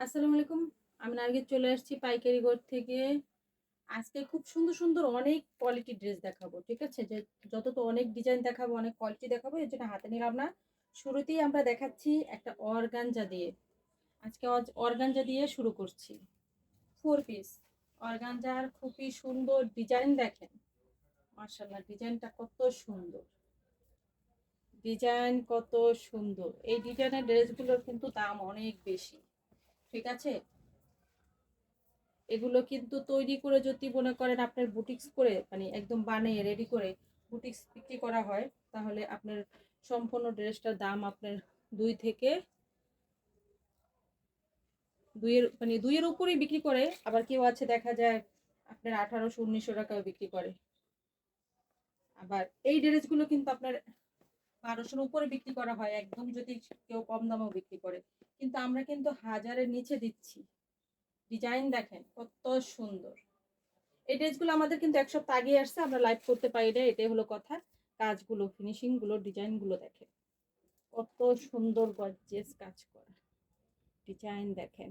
আসসালামু আলাইকুম। আমি নার্গিস চলে আসছি পাইকারি ঘর থেকে। আজকে খুব সুন্দর সুন্দর অনেক কোয়ালিটি ড্রেস দেখাবো, ঠিক আছে? যে যত তো অনেক ডিজাইন দেখাবো, অনেক কোয়ালিটি দেখাবো, এর জন্য হাতে নিলাম না। শুরুতেই আমরা দেখাচ্ছি একটা অর্গানজা দিয়ে। আজকে অর্গানজা দিয়ে শুরু করছি। ফোর পিস অর্গানজার খুবই সুন্দর ডিজাইন দেখেন। মার্শাল্লাহ ডিজাইনটা কত সুন্দর। ডিজাইন কত সুন্দর। এই ডিজাইনের ড্রেসগুলোর কিন্তু দাম অনেক বেশি। ঠিক আছে? এগুলো কিন্তু তৈরি করে যদি মনে করেন আপনার বুটিক্স করে মানে একদম বানিয়ে রেডি করে বুটিক্স বিক্রি করা হয়, তাহলে আপনার সম্পূর্ণ ড্রেসটার দাম আপনার দুই থেকে দুইয়ের মানে দুইয়ের উপরেই বিক্রি করে, আবার কেউ আছে দেখা যায় আপনার আঠারোশো, উনিশশো টাকাও বিক্রি করে। আবার এই ড্রেসগুলো কিন্তু আপনার বারোশোর উপরে বিক্রি করা হয়, একদম যদি কেউ কম দামেও বিক্রি করে। কিন্তু আমরা কিন্তু হাজারের নিচে দিচ্ছি। ডিজাইন দেখেন, কত সুন্দর। এই ড্রেসগুলো আমাদের কিন্তু এক সপ্তাহ আগে আসছে, আমরা লাইভ করতে পারি না, এটাই হলো কথা। কাজগুলো ফিনিশিংগুলো ডিজাইনগুলো দেখেন। কত সুন্দর গর্জিয়াস কাজ করা। ডিজাইন দেখেন,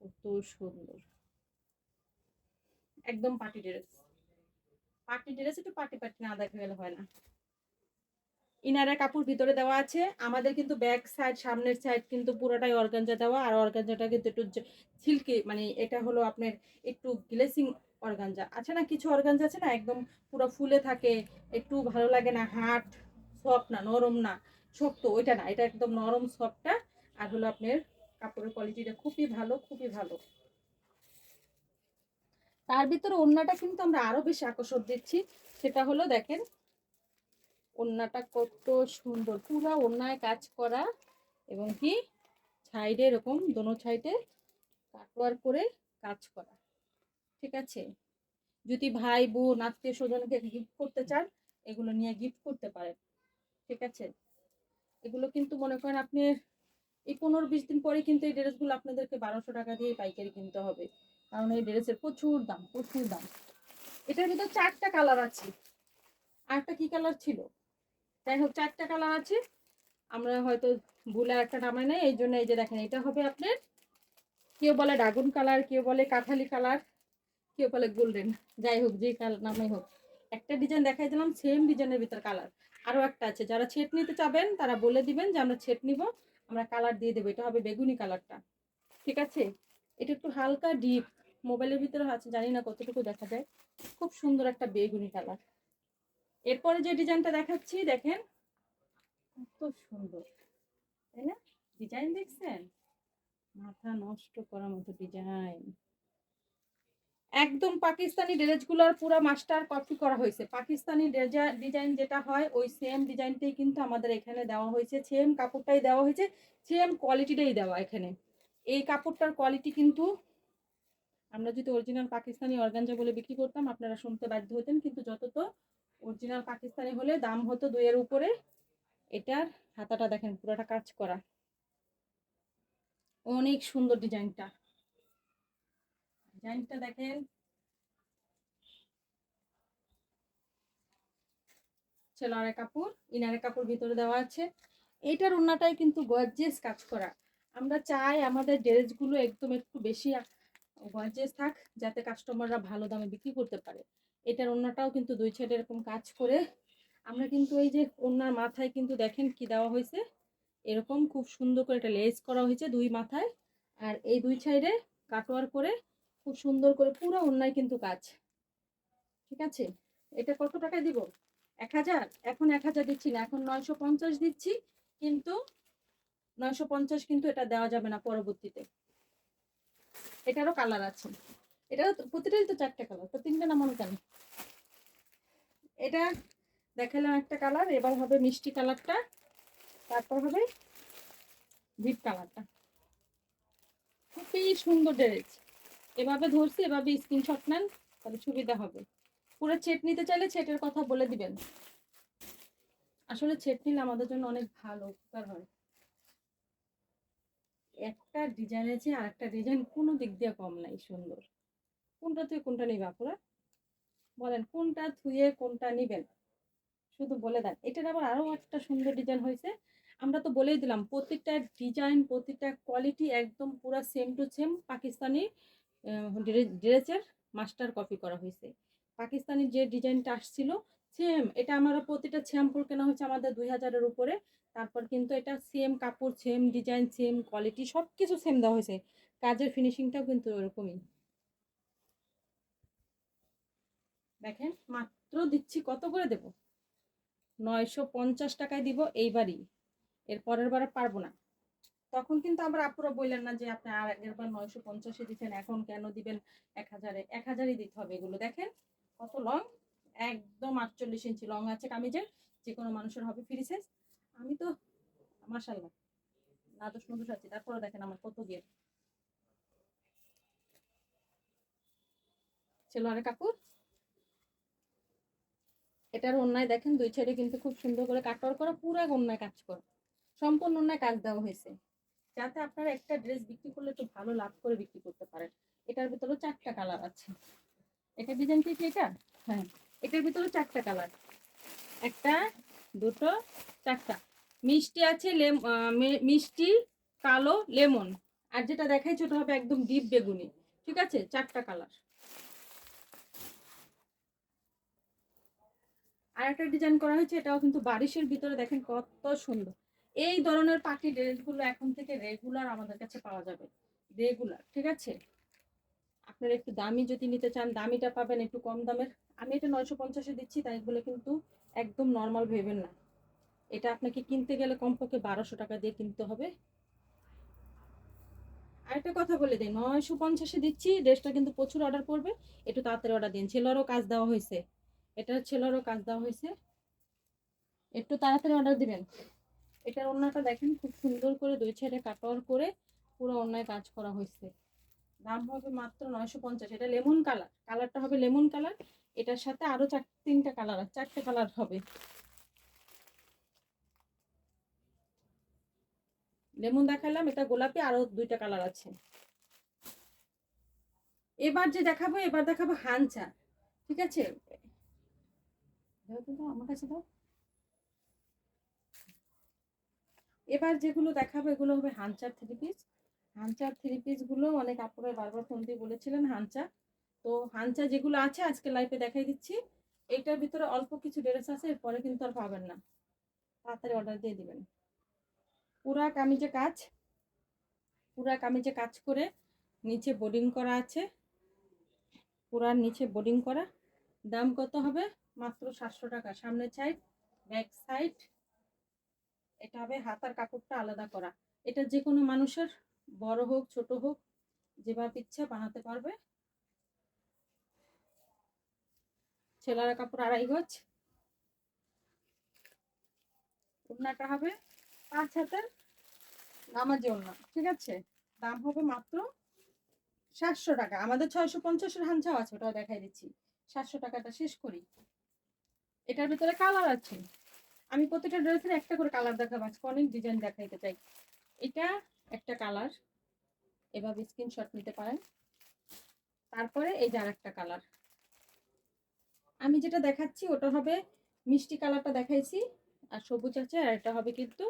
কত সুন্দর। একদম পার্টি ড্রেস। পার্টি ড্রেস একটু পার্টি পার্টি না দেখা গেলে হয় না। ইনারের কাপড় ভিতরে দেওয়া আছে। আমাদের কিন্তু ব্যাক সাইড সামনের সাইড কিন্তু পুরোটাই অর্গানজা দেওয়া। আর অর্গানজাটা কিন্তু একটু সিল্কি মানে এটা হলো আপনার একটু গ্লেসিং অর্গানজা আছে না কিছু অর্গানজা আছে না? একদম পুরো ফুলে থাকে, একটু ভালো লাগে না হাট সফট না, নরম না, শক্ত, ওইটা না, এটা একদম নরম সফটটা আর হলো আপনার কাপড়ের কোয়ালিটিটা খুবই ভালো খুবই ভালো। তার ভিতরে অন্যটা কিন্তু আমরা আরও বেশি আকর্ষণ দিচ্ছি। সেটা হলো দেখেন ওন্নাটা কত সুন্দর। পুরো ওন্নায় কাজ করা এবং কি সাইডে এরকম দোনো সাইডে কাটওয়ার করে কাজ করা। ঠিক আছে? যদি ভাই, বোন, আত্মীয় স্বজনকে গিফট করতে চান, এগুলো নিয়ে গিফট করতে পারেন। ঠিক আছে? এগুলো কিন্তু মনে করেন আপনি এই পনেরো বিশ দিন পরে কিন্তু এই ড্রেসগুলো আপনাদেরকে বারোশো টাকা দিয়ে পাইকারি কিনতে হবে। কারণ এই ড্রেসের প্রচুর দাম প্রচুর দাম। এটার ভিতর চারটা কালার আছে। আরেকটা কি কালার ছিল? যাই হোক, চারটা কালার আছে। আমরা হয়তো ভুলে একটা নামাই নাই, এই জন্য এই যে দেখেন, এটা হবে আপনার, কেউ বলে ড্রাগন কালার কেউ বলে কাঁঠালি কালার কেউ বলে গোল্ডেন যাই হোক, যে কালার নামে হোক। একটা ডিজাইন দেখাই দিলাম সেম ডিজাইনের ভিতর কালার আরও একটা আছে, যারা ছেট নিতে চাবেন, তারা বলে দিবেন যে আমরা ছেট নিব, আমরা কালার দিয়ে দেবো, এটা হবে বেগুনি কালারটা ঠিক আছে? এটা একটু হালকা ডিপ মোবাইলের ভিতরে আছে, জানি না কতটুকু দেখা যায়। খুব সুন্দর একটা বেগুনি কালার এরপরে যে ডিজাইনটা দেখাচ্ছি, দেখেন, কত সুন্দর, তাই না? ডিজাইন দেখছেন? মাথা নষ্ট করার মতো ডিজাইন। একদম পাকিস্তানি ড্রেসগুলোর পুরো মাস্টার কপি করা হয়েছে। পাকিস্তানি ডিজাইন যেটা হয়, ওই সেম ডিজাইনটাই কিন্তু আমাদের এখানে দেওয়া হয়েছে। সেম কাপড়টাই দেওয়া হয়েছে সেম কোয়ালিটিটাই দেওয়া এখানে। এই কাপড়টার কোয়ালিটি কিন্তু আমরা যদি অরিজিনাল পাকিস্তানি অর্গানজা বলে বিক্রি করতাম, আপনারা শুনতে বাধ্য হতেন, কিন্তু যত তো অরিজিনাল পাকিস্তানি হলে দাম হতো দুইয়ের উপরে। এটার হাতাটা দেখেন, পুরোটা কাজ করা। অনেক সুন্দর ডিজাইনটা। ডিজাইনটা দেখেন। ছেলারে কাপড় ইনারে কাপড় ভিতরে দেওয়া আছে। এইটার ওনাটাই কিন্তু গর্জেস কাজ করা। আমরা চাই আমাদের ড্রেসগুলো একদম একটু বেশি গর্জেস থাক, যাতে কাস্টমাররা ভালো দামে বিক্রি করতে পারে। এটার ওনাটাও কিন্তু দুই সাইডে এরকম কাজ করে। আমরা কিন্তু এই যে ওনার মাথায় কিন্তু দেখেন কি দেওয়া হয়েছে? এরকম খুব সুন্দর করে এটা লেস করা হয়েছে দুই মাথায়। আর এই দুই সাইডে কাটোয়ার করে খুব সুন্দর করে পুরো অন্যায় কিন্তু কাজ। ঠিক আছে? এটা কত টাকা দিব? এক হাজার? এখন এক হাজার দিচ্ছি না, এখন নয়শো পঞ্চাশ দিচ্ছি, কিন্তু নয়শো পঞ্চাশ কিন্তু এটা দেওয়া যাবে না পরবর্তীতে। এটারও কালার আছে। এটাও প্রতিটাই তো চারটে কালার তো তিনটে নামানো কেন? এটা দেখালাম একটা কালার এবার হবে মিষ্টি কালারটা তারপর হবে ডিপ কালারটা খুবই সুন্দর ড্রেস এভাবে ধরছি, এভাবে স্ক্রিনশট নেন, তাহলে সুবিধা হবে। পুরো ছেট নিতে চাইলে ছেটের কথা বলে দিবেন। আসলে ছেট নিলে আমাদের জন্য অনেক ভালো উপকার হয়। একটা ডিজাইন আছে আর একটা ডিজাইন কোনো দিক দিয়ে কম নাই, সুন্দর। কোনটা থেকে কোনটা নিবে আপুরা? বলেন, কোনটা থুয়ে কোনটা নিবেন? শুধু বলে দেন। এটার আবার আরও একটা সুন্দর ডিজাইন হয়েছে। আমরা তো বলেই দিলাম প্রত্যেকটা ডিজাইন প্রত্যেকটা কোয়ালিটি একদম পুরো সেম টু সেম পাকিস্তানি ড্রেসের মাস্টার কপি করা হয়েছে। পাকিস্তানি যে ডিজাইনটা আসছিল সেম এটা আমার প্রতিটা শ্যাম্পুর কেনা হয়েছে আমাদের দুই হাজারের উপরে। তারপর কিন্তু এটা সেম কাপড় সেম ডিজাইন সেম কোয়ালিটি সব কিছু সেম দেওয়া হয়েছে। কাজের ফিনিশিংটাও কিন্তু ওরকমই। দেখেন মাত্র দিচ্ছি, কত করে দেব? নয়শো পঞ্চাশ টাকায় দিব এইবারই। এর পরের বারে পারব না। তখন কিন্তু আবার আপুরা বললেন না যে আপনি আর আগের বার নয়শো পঞ্চাশে দিচ্ছেন, এখন কেন দিবেন? এক হাজারে, এক হাজারই দিতে হবে এগুলো। দেখেন কত লং? একদম আটচল্লিশ ইঞ্চি লং আছে কামিজের, যে কোনো মানুষের হবে ফ্রি সাইজ। আমি তো মাসাল্লাহ নাদুস নদুস আছি। তারপরে দেখেন আমার কত গিয়ে সেলোয়ারের কাপড় এটার অন্যায় দেখেন, দুই সাইডে কিন্তু খুব সুন্দর করে কাটর করা, পুরো অন্যায় কাজ করা। সম্পূর্ণ অন্যায় কাজ দেওয়া হয়েছে। যাতে আপনারা একটা ড্রেস বিক্রি করলে একটু ভালো লাভ করে বিক্রি করতে পারেন। এটার ভিতরে চারটা কালার আছে। এটা ডিজাইন কি এটা? হ্যাঁ এটার ভিতরে চারটা কালার একটা, দুটো, চারটা। মিষ্টি আছে মিষ্টি, কালো, লেমন। আর যেটা দেখাইছে ওটা হবে একদম ডিপ বেগুনি। ঠিক আছে? চারটা কালার আর একটা ডিজাইন করা হয়েছে, এটাও কিন্তু বারিশের ভিতরে দেখেন কত সুন্দর। এই ধরনের পাখি ড্রেসগুলো এখন থেকে রেগুলার আমাদের কাছে পাওয়া যাবে। রেগুলার ঠিক আছে? আপনারা একটু দামি যদি নিতে চান, দামিটা পাবেন একটু কম দামের। আমি এটা নয়শো পঞ্চাশে দিচ্ছি, তাই বলে কিন্তু একদম নর্মাল ভেবেন না। এটা আপনাকে কিনতে গেলে কমপক্ষে বারোশো টাকা দিয়ে কিনতে হবে। আরেকটা কথা বলে দিই, নয়শো পঞ্চাশে দিচ্ছি ড্রেসটা কিন্তু প্রচুর অর্ডার করবে একটু তাড়াতাড়ি অর্ডার দিন। ছেলেরও কাজ দেওয়া হয়েছে। এটা ছেলেরও কাজ দেওয়া হয়েছে। একটু তাড়াতাড়ি অর্ডার দিবেন। এটার অন্যটা দেখেন, খুব সুন্দর করে দুই ছেড়ে কাটওয়ার করে পুরো অন্যায় কাজ করা হয়েছে। দাম হবে মাত্র নয়শো পঞ্চাশ। এটা লেমন কালার। কালারটা হবে লেমন কালার। এটার সাথে আরও চার, তিনটা কালার চারটে কালার হবে। লেমন দেখালাম, এটা গোলাপি, আরও দুইটা কালার আছে। এবার যে দেখাবো, এবার দেখাবো হানচা। ঠিক আছে? আমার কাছে দাও। এবার যেগুলো দেখাবো, এগুলো হবে হানচার থ্রি পিস হানচার থ্রি পিসগুলো অনেক আপুরা বারবার ফোন দিয়ে বলেছিলেন হানচা তো হানচা যেগুলো আছে, আজকে লাইভে দেখাই দিচ্ছি। এইটার ভিতরে অল্প কিছু ড্রেস আছে, এরপরে কিন্তু আর পাবেন না। তাড়াতাড়ি অর্ডার দিয়ে দিবেন। পুরা কামিজে কাজ। পুরা কামিজে কাজ করে নিচে বোর্ডিং করা আছে। পুরা নিচে বোর্ডিং করা। দাম কত হবে? মাত্র সাতশো টাকা। সামনের সাইড ব্যাক সাইড এটা হবে হাতার কাপড়টা আলাদা করা। এটা যে কোনো মানুষের, বড় হোক, ছোট হোক যেভাবে ইচ্ছা বানাতে পারবে। ছেলারা কাপড় আড়াই গজ। ওড়নাটা হবে পাঁচ হাতের নামাজি ওড়না ঠিক আছে? দাম হবে মাত্র সাতশো টাকা। আমাদের ছয়শো পঞ্চাশের হাঞ্চাও আছে, ওটাও দেখাই দিচ্ছি। সাতশো টাকাটা শেষ করি। এটার ভিতরে কালার আছে। আমি প্রতিটা ড্রেসের একটা করে কালার দেখাবো, আজকে অনেক ডিজাইন দেখাইতে চাই। এটা একটা কালার এভাবে স্ক্রিনশট নিতে পারেন। তারপরে এই যে আরেকটা কালার আমি যেটা দেখাচ্ছি, ওটা হবে মিষ্টি কালারটা দেখাইছি, আর সবুজ আছে, আর এটা হবে কিন্তু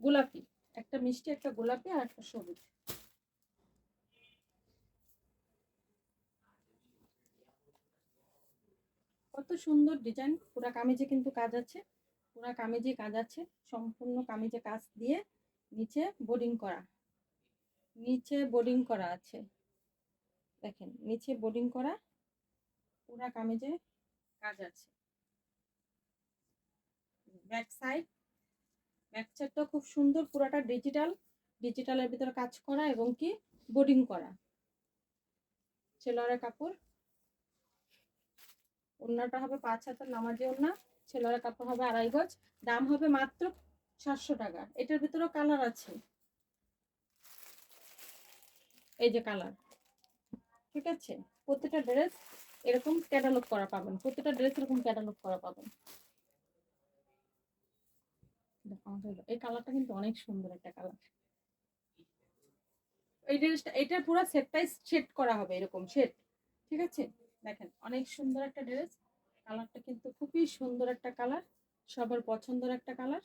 গোলাপি। একটা মিষ্টি, একটা গোলাপি, আর একটা সবুজ। কত সুন্দর ডিজাইন পুরা কামিজে কিন্তু কাজ আছে। পুরা কামিজে কাজ আছে। সম্পূর্ণ কামিজে কাজ দিয়ে নিচে বোর্ডিং করা। নিচে বোর্ডিং করা আছে। দেখেন, নিচে বোর্ডিং করা পুরা কামিজে কাজ আছে। ব্যাক সাইড ব্যাক সাইডটা খুব সুন্দর। পুরাটা ডিজিটাল ডিজিটালের ভিতরে কাজ করা এবং কি বোর্ডিং করা। ছেলেরা কাপড় ওড়নাটা হবে পাঁচ হাতের নামাজি ওড়না, ছেলেরা কাপড় হবে আড়াই গজ, দাম হবে মাত্র সাতশো টাকা। এটার ভিতরেও কালার আছে। এই যে কালার। ঠিক আছে? প্রত্যেকটা ড্রেস এরকম ক্যাটালগ করা পাবেন। প্রত্যেকটা ড্রেস এরকম ক্যাটালগ করা পাবেন। এই কালারটা কিন্তু অনেক সুন্দর একটা কালার। এই ড্রেসটা, এটা পুরো সেটটাই সেট করা হবে এরকম সেট ঠিক আছে? দেখেন, অনেক সুন্দর একটা ড্রেস কালারটা কিন্তু খুবই সুন্দর একটা কালার, সবার পছন্দের একটা কালার।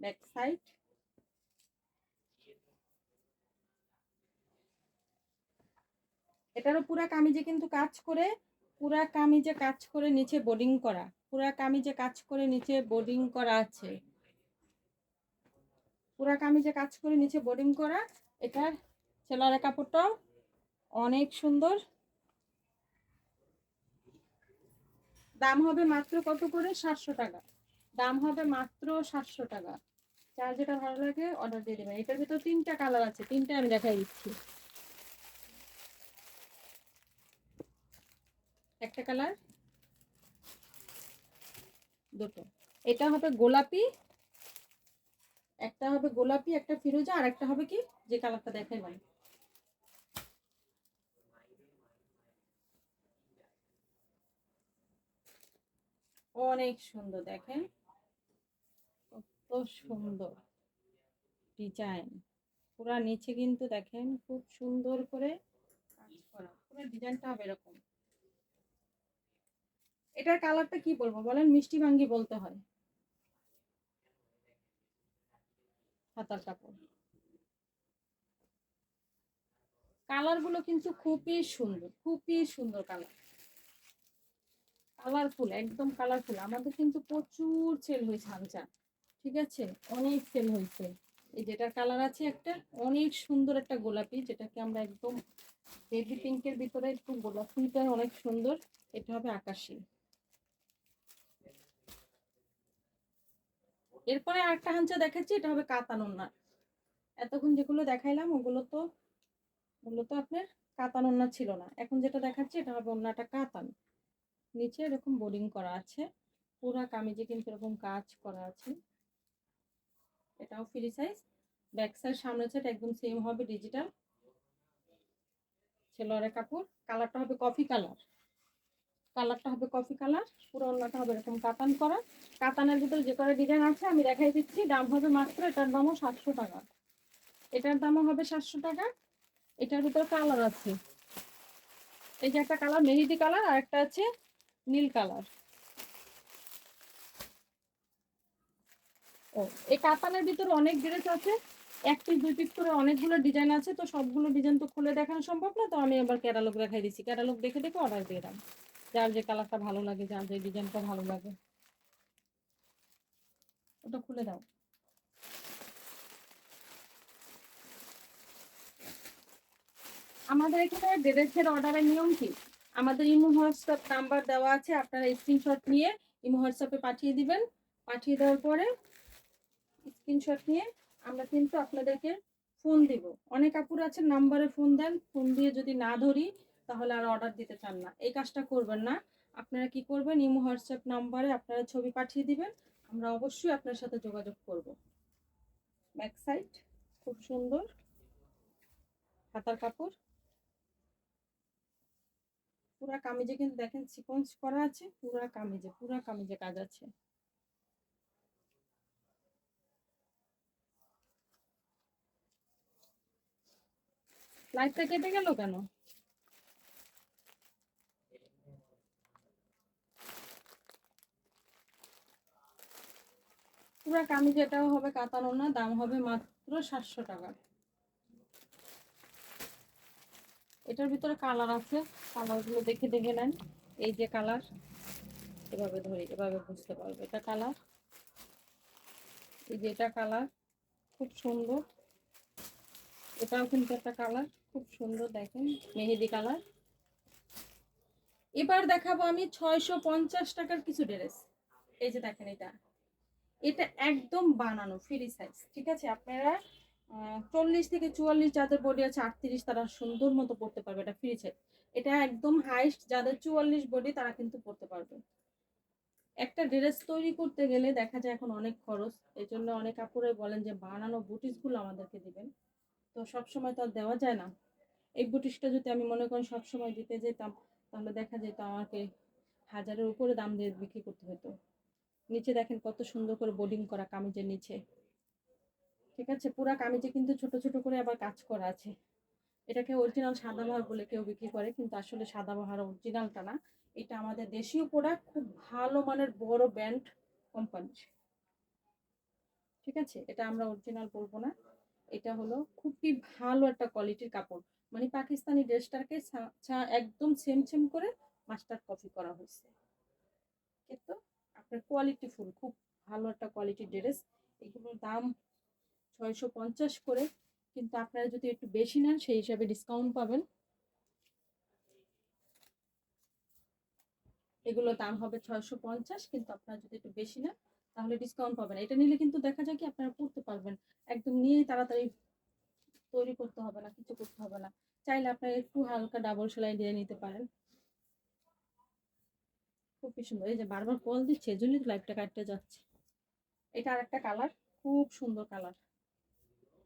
ব্যাক সাইড এটারও পুরা কামিজে কিন্তু কাজ করে, পুরা কামিজে কাজ করে নিচে বোর্ডিং করা, পুরা কামিজে কাজ করে নিচে বোর্ডিং করা আছে। পুরা কামিজে কাজ করে নিচে বোর্ডিং করা, এটার সেলারের কাপড়টাও অনেক সুন্দর। দাম হবে মাত্র কত করে? সাতশো টাকা। দাম হবে মাত্র সাতশো টাকা। যার যেটা ভালো লাগে অর্ডার দিয়ে দেবেন। এটার ভিতর তিনটা কালার আছে। তিনটা আমি দেখাই দিচ্ছি। একটা কালার দুটো। এটা হবে গোলাপি, একটা হবে গোলাপি, একটা ফিরোজা, আর একটা হবে কি? যে কালারটা দেখাই ভাই। অনেক সুন্দর, দেখেন। কত সুন্দর ডিজাইন। পুরা নিচে কিন্তু দেখেন, খুব সুন্দর করে কাজ করা। পুরো ডিজাইনটা হবে এরকম। এটার কালারটা কি বলব বলেন? মিষ্টি ভাঙ্গি বলতে হয়। হাতার কাপড়। কালারগুলো কিন্তু খুবই সুন্দর খুবই সুন্দর কালার। কালারফুল একদম কালারফুল আমাদের কিন্তু প্রচুর সেল হয়েছে হামচা ঠিক আছে? অনেক সেল হয়েছে। এই যেটার কালার আছে একটা, অনেক সুন্দর একটা গোলাপি, যেটাকে আমরা একদম বেবি পিঙ্কের ভিতরে একটু গোলাপিটা অনেক সুন্দর। এটা হবে আকাশী। এরপরে আরেকটা হাঞ্চা দেখাচ্ছি, এটা হবে কাতানোর না এতক্ষণ যেগুলো দেখাইলাম, ওগুলো তো ওগুলো তো আপনার কাতান ওন্না ছিল না। এখন যেটা দেখাচ্ছি, এটা হবে ওন্নাটা কাতান। নিচে এরকম বোর্ডিং করা আছে। পুরা কামিজে কিন্তু এরকম কাজ করা আছে। এটাও ফ্রি সাইজ ব্যাক সাইড সামনে সাইড একদম সেম হবে ডিজিটাল ছেলোয়ারের কাপড়। কালারটা হবে কফি কালার কালারটা হবে কফি কালার পুরো অন্যটা হবে এরকম কাতান করা। কাতানের ভিতরে যে কটা ডিজাইন আছে, আমি দেখাই দিচ্ছি। দাম হবে মাত্র, এটার দামও সাতশো টাকা। এটার দামও হবে সাতশো টাকা। এটার ভিতরে কালার আছে। এই যে একটা কালার মেহেদি কালার আর একটা আছে নীল কালার। ও, এই কাতানের ভিতরে অনেক ড্রেস আছে। এক পিস দুই পিস করে অনেকগুলো ডিজাইন আছে। তো সবগুলো ডিজাইন তো খুলে দেখানো সম্ভব না। তো আমি এবার ক্যাটালগ দেখাই দিচ্ছি। ক্যাটালগ দেখে দেখে অর্ডার দিয়ে দাম যার যে কালারটা ভালো লাগে, যার যে ডিজাইনটা ভালো লাগে। ওটা খুলে দাও। আমাদের এখানে ড্রেসের অর্ডারের নিয়ম কি? আমাদের ইমো হোয়াটসঅ্যাপ নাম্বার দেওয়া আছে, আপনারা স্ক্রিনশট নিয়ে ইমো হোয়াটসঅ্যাপে পাঠিয়ে দিবেন। পাঠিয়ে দেওয়ার পরে স্ক্রিনশট নিয়ে আমরা কিন্তু আপনাদেরকে ফোন দিব। অনেক কাপড় আছে নাম্বারে ফোন দেন। ফোন দিয়ে যদি না ধরি, তাহলে আর অর্ডার দিতে চান না। এই কাজটা করবেন না। আপনারা কি করবেন, ইমো হোয়াটসঅ্যাপ নাম্বারে আপনারা ছবি পাঠিয়ে দিবেন। আমরা অবশ্যই আপনার সাথে যোগাযোগ করব। ব্যাক সাইড খুব সুন্দর। হাতার কাপড়। পুরা কামিজে কিন্তু দেখেন সিকোয়েন্স করা আছে, পুরা কামিজে পুরা কামিজে কাজ আছে। লাইটটা কেটে গেল কেন? পুরা কামিজ এটাও হবে কাতানো না, দাম হবে মাত্র সাতশো টাকা। এটার ভিতরে কালার আছে। কালারগুলো দেখে দেখে নেন। এই যে কালার এভাবে ধরি, এভাবে বুঝতে পারবে এটা কালার এই যে এটা কালার খুব সুন্দর। এটাও কিন্তু একটা কালার খুব সুন্দর দেখেন, মেহেদি কালার এবার দেখাবো আমি ছয়শো পঞ্চাশ টাকার কিছু ড্রেস এই যে দেখেন এটা। এটা একদম বানানো ফ্রি সাইজ ঠিক আছে? আপনারা চল্লিশ থেকে চুয়াল্লিশ যাদের বডি আছে, আটত্রিশ তারা সুন্দর মতো পড়তে পারবে, এটা ফ্রি সাইজ এটা একদম হাইস্ট যাদের চুয়াল্লিশ বডি তারা কিন্তু পড়তে পারবে। একটা ড্রেস তৈরি করতে গেলে দেখা যায় এখন অনেক খরচ, এই জন্য অনেক কাপড়ে বলেন যে বানানো বুটিসগুলো আমাদেরকে দিবেন। তো সব সময় তো আর দেওয়া যায় না। এই বুটিসটা যদি আমি মনে করেন সবসময় দিতে যেতাম, তাহলে দেখা যেত আমাকে হাজারের উপরে দাম দিয়ে বিক্রি করতে হতো। নিচে দেখেন কত সুন্দর করে বোর্ডিং করা কামিজের নিচে। ঠিক আছে? পুরা কামিজে কিন্তু ছোট ছোট করে আবার কাজ করা আছে। এটাকে অরিজিনাল সাদাবাহার বলে কেউ বিক্রি করে কিন্তু আসলে সাদাবাহার অরিজিনালটা না। এটা আমাদের দেশীয় প্রোডাক্ট খুব ভালো মানের বড় ব্র্যান্ড কোম্পানির ঠিক আছে? এটা আমরা অরিজিনাল বলব না। এটা হলো খুবই ভালো একটা কোয়ালিটির কাপড়। মানে পাকিস্তানি ড্রেসটাকে একদম সেম সেম করে মাস্টার কপি করা হয়েছে। কিন্তু আপনার কোয়ালিটি ফুল খুব ভালো একটা কোয়ালিটির ড্রেস এগুলোর দাম ছয়শো পঞ্চাশ করে, কিন্তু আপনারা যদি একটু বেশি নেন, সেই হিসাবে ডিসকাউন্ট পাবেন। এগুলো দাম হবে ছয়শো পঞ্চাশ, কিন্তু আপনারা যদি একটু বেশি নেন, তাহলে ডিসকাউন্ট পাবেন। এটা নিলে কিন্তু দেখা যায় কি, আপনারা পড়তে পারবেন। একদম নিয়েই তাড়াতাড়ি তৈরি করতে হবে না, কিছু করতে হবে না। চাইলে আপনারা একটু হালকা ডাবল সেলাই দিয়ে নিতে পারেন। খুবই সুন্দর। এই যে বারবার কল দিচ্ছে, এজন্যই তো লাইফটা কাটতে যাচ্ছে। এটা আর একটা কালার খুব সুন্দর কালার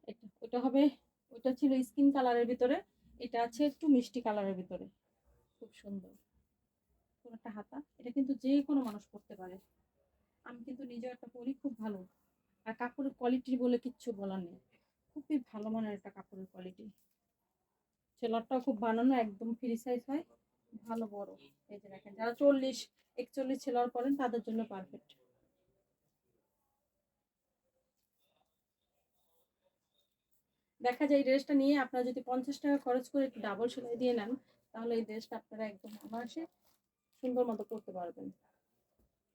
এটা, ওটা হবে, ওটা ছিল স্কিন কালারের ভিতরে, এটা আছে একটু মিষ্টি কালারের ভিতরে। খুব সুন্দর। কোন একটা হাতা, এটা কিন্তু যে কোনো মানুষ পরতে পারে। আমি কিন্তু নিজেও একটা পরি, খুব ভালো। আর কাপড়ের কোয়ালিটি বলে কিচ্ছু বলার নেই। খুবই ভালো মানের একটা কাপড়ের কোয়ালিটি সেলারটাও খুব বানানো, একদম ফ্রি সাইজ হয়। ভালো বড়। এই যে দেখেন, যারা চল্লিশ, একচল্লিশ সেলার পরেন, তাদের জন্য পারফেক্ট দেখা যায় এই ড্রেসটা নিয়ে আপনারা যদি পঞ্চাশ টাকা খরচ করে একটু ডাবল সেলাই দিয়ে নেন, তাহলে এই ড্রেসটা আপনারা একদম অনায়াসে সুন্দর মতো করতে পারবেন।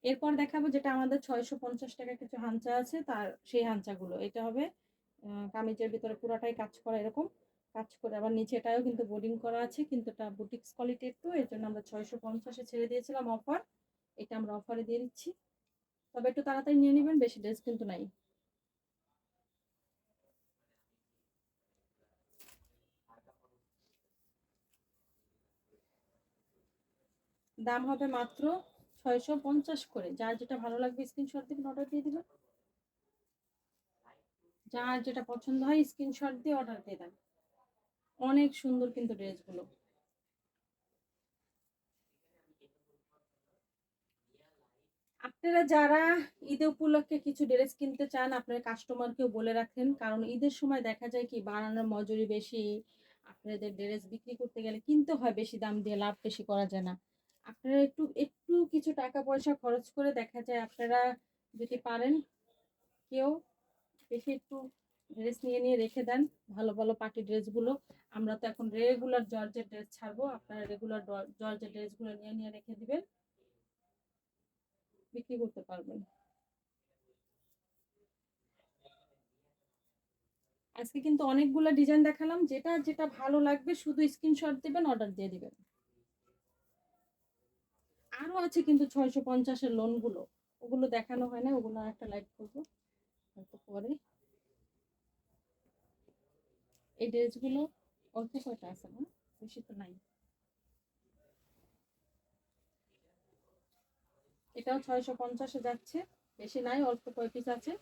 এরপর দেখাবো যেটা আমাদের ছয়শো পঞ্চাশ টাকা কিছু হাঞ্চা আছে, তার সেই হাঞ্চাগুলো। এটা হবে কামিজের ভিতরে পুরাটাই কাজ করা এরকম। কাজ করে আবার নিচে এটাও কিন্তু বোর্ডিং করা আছে, কিন্তু এটা বুটিক্স কোয়ালিটি একটু এর জন্য আমরা ছয়শো পঞ্চাশে ছেড়ে দিয়েছিলাম অফার। এটা আমরা অফারে দিয়ে দিচ্ছি। তবে একটু তাড়াতাড়ি নিয়ে নেবেন, বেশি ড্রেস কিন্তু নাই। দাম হবে মাত্র ছয়শো পঞ্চাশ করে। যার যেটা ভালো লাগবে স্ক্রিনশট দিবেন অর্ডার দিয়ে দিবেন। যার যেটা পছন্দ হয় স্ক্রিনশট দিয়ে অর্ডার দিয়ে দেন। অনেক সুন্দর কিন্তু ড্রেসগুলো আপনারা যারা ঈদে উপলক্ষে কিছু ড্রেস কিনতে চান, আপনার কাস্টমারকেও বলে রাখেন। কারণ ঈদের সময় দেখা যায় কি, বানানোর মজুরি বেশি, আপনাদের ড্রেস বিক্রি করতে গেলে কিনতে হয় বেশি, দাম দিয়ে লাভ বেশি করা যায় না। আপনারা একটু একটু কিছু টাকা পয়সা খরচ করে দেখা যায় আপনারা যদি পারেন, কেউ বেশি একটু ড্রেস নিয়ে নিয়ে রেখে দেন, ভালো ভালো পার্টি ড্রেসগুলো আমরা তো এখন রেগুলার জর্জের ড্রেস ছাড়বো, আপনারা রেগুলার জর্জের ড্রেসগুলো নিয়ে নিয়ে রেখে দিবেন। বিক্রি করতে পারবেন। আজকে কিন্তু অনেকগুলো ডিজাইন দেখালাম, যেটা যেটা ভালো লাগবে শুধু স্ক্রিনশট দেবেন অর্ডার দিয়ে দিবেন। আরও আছে কিন্তু ছয়শো পঞ্চাশের লোনগুলো ওগুলো দেখানো হয় না, ওগুলো একটা লাইভ করব। হয়তো পরে এই ড্রেসগুলো অল্প কয়টা আছে না বেশি তো নাই। এটাও ছয়শো পঞ্চাশে যাচ্ছে, বেশি নাই, অল্প কয় আছে।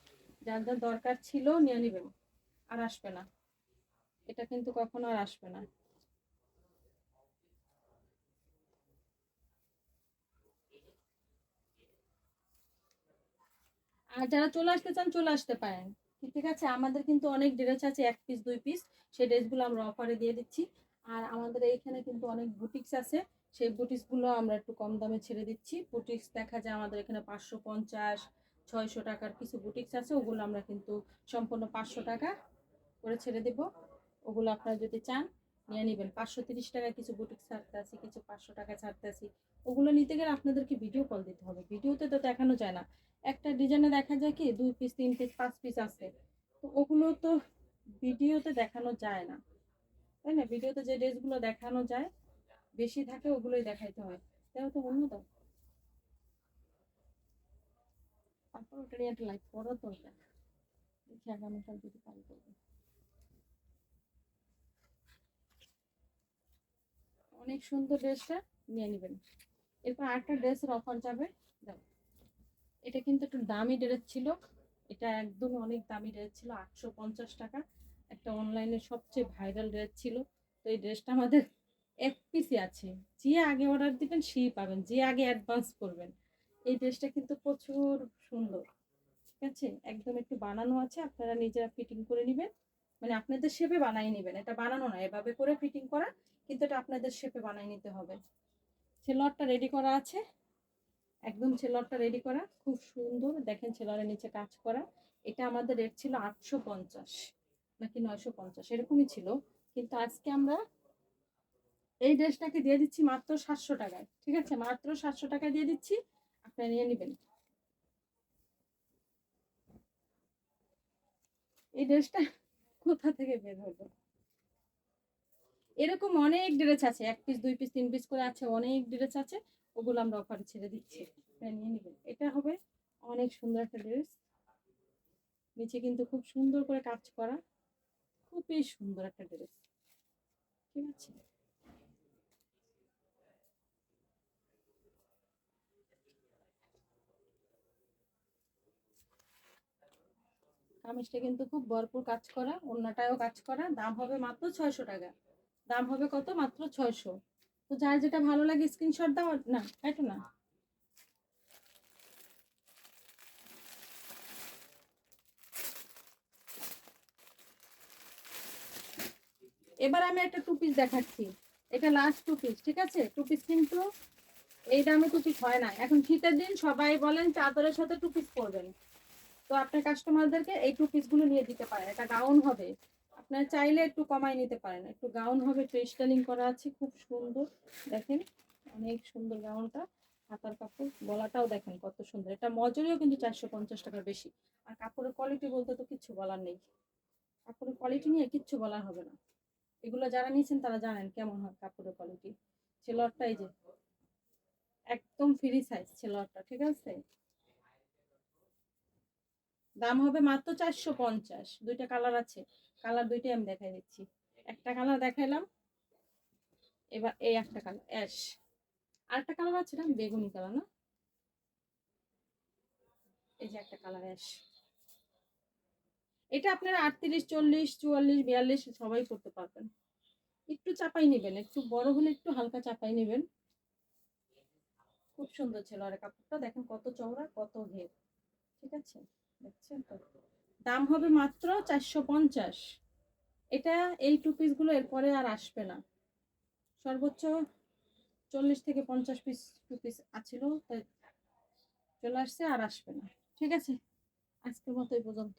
যার যার দরকার ছিল নিয়ে নেবেন, আর আসবে না। এটা কিন্তু কখনো আর আসবে না। আর যারা চলে আসতে চান, চলে আসতে পারেন। ঠিক আছে? আমাদের কিন্তু অনেক ড্রেস আছে, এক পিস দুই পিস সেই ড্রেসগুলো আমরা অফারে দিয়ে দিচ্ছি। আর আমাদের এইখানে কিন্তু অনেক বুটিক্স আছে। সেই বুটিক্সগুলো আমরা একটু কম দামে ছেড়ে দিচ্ছি। বুটিক্স দেখা যায় আমাদের এখানে পাঁচশো পঞ্চাশ, ছয়শো টাকার কিছু বুটিক্স আছে। ওগুলো আমরা কিন্তু সম্পূর্ণ পাঁচশো টাকা করে ছেড়ে দেব। ওগুলো আপনারা যদি চান নিয়ে নেবেন। পাঁচশো তিরিশ টাকায় কিছু বুটিক ছাড়তে আছি, কিছু পাঁচশো টাকা ছাড়তে আছি। ওগুলো নিতে গেলে আপনাদেরকে ভিডিও কল দিতে হবে। ভিডিওতে তো দেখানো যায় না। একটা ডিজাইনে দেখা যায় কি, দুই পিস তিন পিস পাঁচ পিস আছে। তো ওগুলো তো ভিডিওতে দেখানো যায় না। তাই না? ভিডিওতে যে ড্রেসগুলো দেখানো যায়, বেশি থাকে ওগুলোই দেখাইতে হয়। তাই তো অন্য দাও তারপর ওটা নিয়ে একটা লাইক করো তো দেখি আগামীকাল যদি পারি করব। অনেক সুন্দর ড্রেসটা নিয়ে নেবেন। এরপর আরেকটা ড্রেসের অফার যাবে। দাও। এটা কিন্তু একটু দামি ড্রেস ছিল। এটা একদম অনেক দামি ড্রেস ছিল, আটশো পঞ্চাশ টাকা। একটা অনলাইনে সবচেয়ে ভাইরাল ড্রেস ছিল। তো এই ড্রেসটা আমাদের এক পিসই আছে। যে আগে অর্ডার দিবেন, সেই পাবেন। যে আগে অ্যাডভান্স করবেন। এই ড্রেসটা কিন্তু প্রচুর সুন্দর। ঠিক আছে? একদম একটু বানানো আছে। আপনারা নিজেরা ফিটিং করে নেবেন। মানে আপনাদের শেপে বানিয়ে নেবেন। এটা বানানো না, এভাবে করে ফিটিং করা, কিন্তু এটা আপনাদের শেপে বানিয়ে নিতে হবে। সেলোয়ারটা রেডি করা আছে। একদম ছেলরটা রেডি করা, খুব সুন্দর। দেখেন ছেলরের নিচে কাজ করা। এটা আমাদের রেট ছিল আটশো পঞ্চাশ, নাকি নয়শো পঞ্চাশ, এরকমই ছিল। কিন্তু আজকে আমরা এই ড্রেসটাকে দিয়ে দিচ্ছি মাত্র সাতশো টাকায়। ঠিক আছে? মাত্র সাতশো টাকায় দিয়ে দিচ্ছি। আপনারা নিয়ে নেবেন। এই ড্রেসটা কোথা থেকে বের হলো? এরকম অনেক ড্রেস আছে, এক পিস দুই পিস তিন পিস করে আছে, অনেক ড্রেস আছে, ওগুলো আমরা অফারে ছেড়ে দিচ্ছি। নিয়ে নেবেন। এটা হবে অনেক সুন্দর একটা ড্রেস নিচে কিন্তু খুব সুন্দর করে কাজ করা, খুবই সুন্দর একটা ড্রেস ঠিক আছে? কামিজটা কিন্তু খুব ভরপুর কাজ করা অন্যটাও কাজ করা। দাম হবে মাত্র ছয়শো টাকা। দাম হবে কত? মাত্র ছয়শো। তো যার যেটা ভালো লাগে স্ক্রিনশট দাও না এটা না? এবার আমি একটা টু পিস দেখাচ্ছি। এটা লাস্ট টু পিস ঠিক আছে? টু পিস কিন্তু এই দামে টু পিস হয় না। এখন শীতের দিন সবাই বলেন চাদরের সাথে টু পিস পরবেন। তো আপনার কাস্টমারদেরকে এই টু পিসগুলো নিয়ে দিতে পারেন। এটা গাউন হবে। আপনার চাইলে একটু কমাই নিতে পারেন। একটু গাউন হবে স্টাইলিং করা আছে, খুব সুন্দর। দেখেন, অনেক সুন্দর গাউনটা হাতার কাপড়, গলাটাও দেখেন কত সুন্দর। এটা মজুরিও কিন্তু চারশো পঞ্চাশ টাকার বেশি। আর কাপড়ের কোয়ালিটি বলতে তো কিচ্ছু বলার নেই। কাপড়ের কোয়ালিটি নিয়ে কিচ্ছু বলার হবে না। এগুলো যারা নিয়েছেন তারা জানেন কেমন হয় কাপড়ের কোয়ালিটি ছেলোয়ারটা এই যে, একদম ফ্রি সাইজ ছেলোয়ারটা, ঠিক আছে? দাম হবে মাত্র চারশো পঞ্চাশ। দুইটা কালার আছে। কালার দুইটাই আমি দেখাই দিচ্ছি। একটা কালার দেখাইলাম। এবার এই একটা কালার অ্যাশ আরেকটা কালার আছে না? বেগুনি কালার না? এই যে একটা কালার অ্যাশ এটা আপনারা আটত্রিশ, চল্লিশ, চুয়াল্লিশ, বিয়াল্লিশ সবাই করতে পারবেন। একটু চাপাই নেবেন। একটু বড় হলে একটু হালকা চাপাই নেবেন। খুব সুন্দর ছিল আর কাপড়টা। দেখেন কত চওড়া, কত ঘের। ঠিক আছে? দাম হবে মাত্র চারশো পঞ্চাশ। এটা এই টু পিসগুলো এরপরে আর আসবে না। সর্বোচ্চ চল্লিশ থেকে পঞ্চাশ পিস টু পিস আছিল চলে আসছে আর আসবে না। ঠিক আছে? আজকের মতো এই পর্যন্ত।